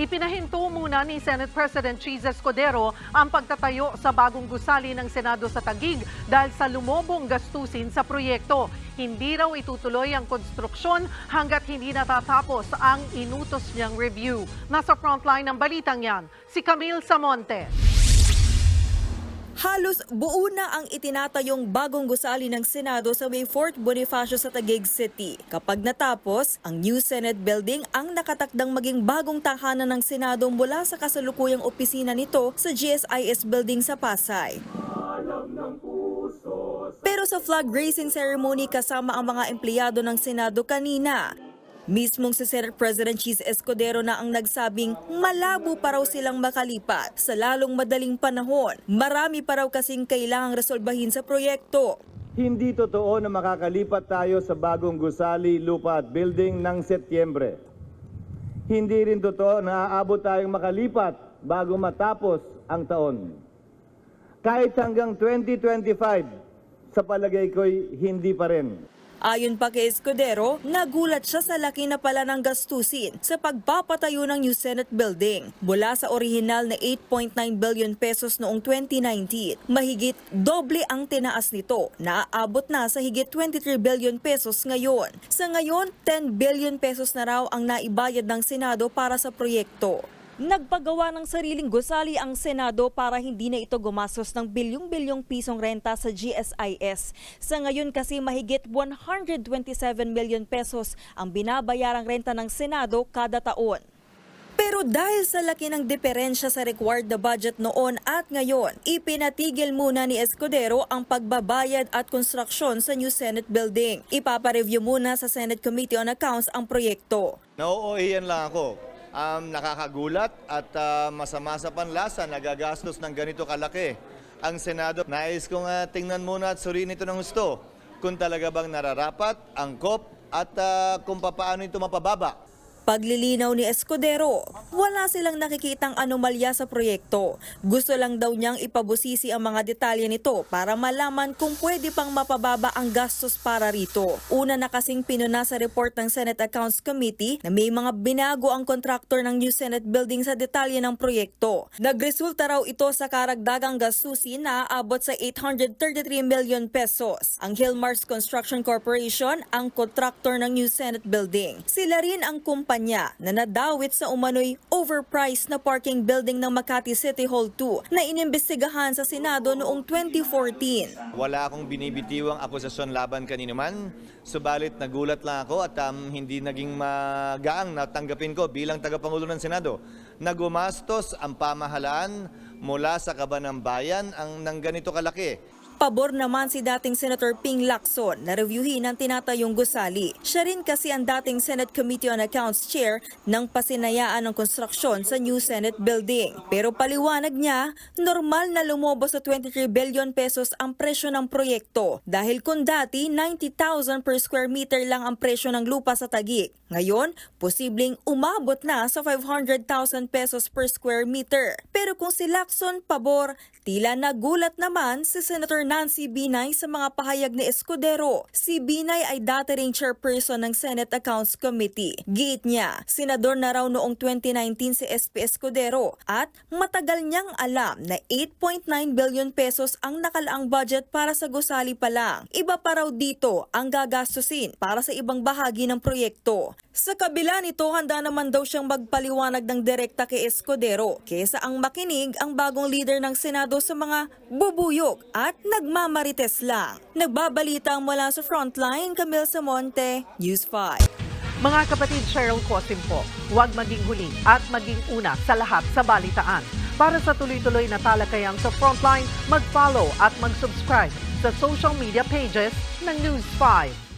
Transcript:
Ipinahinto muna ni Senate President Cheese Escudero ang pagtatayo sa bagong gusali ng Senado sa Tagig dahil sa lumobong gastusin sa proyekto. Hindi raw itutuloy ang konstruksyon hanggat hindi natatapos ang inutos niyang review. Nasa frontline ng balitang yan, si Camille Samonte. Halos buo na ang itinatayong bagong gusali ng Senado sa may Fort Bonifacio sa Taguig City. Kapag natapos, ang new Senate building ang nakatakdang maging bagong tahanan ng Senado mula sa kasalukuyang opisina nito sa GSIS building sa Pasay. Pero sa flag raising ceremony kasama ang mga empleyado ng Senado kanina, Mismong si Senate President Cheese Escudero na ang nagsabing malabo pa raw silang makalipat sa lalong madaling panahon. Marami pa raw kasing kailangang resolbahin sa proyekto. Hindi totoo na makakalipat tayo sa bagong gusali, lupa at building ng Setyembre. Hindi rin totoo na aabot tayong makalipat bago matapos ang taon. Kahit hanggang 2025, sa palagay ko'y hindi pa rin. Ayon pa kay Escudero, nagulat siya sa laki na pala ng gastusin sa pagpapatayo ng new Senate building. Mula sa orihinal na 8.9 billion pesos noong 2019, mahigit doble ang tinaas nito, naaabot na sa higit 23 billion pesos ngayon. Sa ngayon, 10 billion pesos na raw ang naibayad ng Senado para sa proyekto. Nagpagawa ng sariling gusali ang Senado para hindi na ito gumastos ng bilyong-bilyong pisong renta sa GSIS. Sa ngayon kasi mahigit 127 million pesos ang binabayarang renta ng Senado kada taon. Pero dahil sa laki ng diferensya sa required na budget noon at ngayon, ipinatigil muna ni Escudero ang pagbabayad at konstruksyon sa new Senate building. Ipapareview muna sa Senate Committee on Accounts ang proyekto. Nauuhiyan lang ako. Um, nakakagulat at ah, masama sa panlasa, nagagastos ng ganito kalaki. Ang Senado, nais kong ah, tingnan muna at suriin ito ng gusto. Kung talaga bang nararapat, angkop, at ah, kung papaano ito mapababa. Paglilinaw ni Escudero, wala silang nakikitang anomalya sa proyekto. Gusto lang daw niyang ipabusisi ang mga detalye nito para malaman kung pwede pang mapababa ang gastos para rito. Una na kasing pinuna sa report ng Senate Accounts Committee na may mga binago ang kontraktor ng new Senate building sa detalye ng proyekto. Nagresulta raw ito sa karagdagang gastusin na aabot sa 833 million pesos. Ang Hillmars Construction Corporation ang kontraktor ng new Senate building. Sila rin ang kumpanya na nadawit sa umano'y overpriced na parking building ng Makati City Hall 2 na inimbestigahan sa Senado noong 2014. Wala akong binibitiwang akusasyon laban kanino man, subalit nagulat lang ako at um, hindi naging magaang na tanggapin ko bilang tagapangulo ng Senado na gumastos ang pamahalaan mula sa kaban ng bayan ang ng ganito kalaki. Pabor naman si dating Senator Ping Lacson na reviewin ang tinatayong gusali. Siya rin kasi ang dating Senate Committee on Accounts Chair ng pasinayaan ng konstruksyon sa new Senate building. Pero paliwanag niya, normal na lumobo sa 23 billion pesos ang presyo ng proyekto dahil kung dati 90,000 per square meter lang ang presyo ng lupa sa Taguig. Ngayon, posibleng umabot na sa 500,000 pesos per square meter. Pero kung si Lacson pabor, tila nagulat naman si Senator Nancy Binay sa mga pahayag ni Escudero. Si Binay ay dati ring chairperson ng Senate Accounts Committee. Giit niya, senador na raw noong 2019 si SP Escudero at matagal niyang alam na 8.9 billion pesos ang nakalaang budget para sa gusali pa lang. Iba pa raw dito ang gagastusin para sa ibang bahagi ng proyekto. Sa kabila nito, handa naman daw siyang magpaliwanag ng direkta kay Escudero kesa ang makinig ang bagong leader ng Senado sa mga bubuyog at nagmamarites lang. Nagbabalita mula sa Frontline, Camille Samonte, News 5. Mga kapatid Cheryl Cosim po, huwag maging huli at maging una sa lahat sa balitaan. Para sa tuloy-tuloy na talakayang sa Frontline, mag-follow at mag-subscribe sa social media pages ng News 5.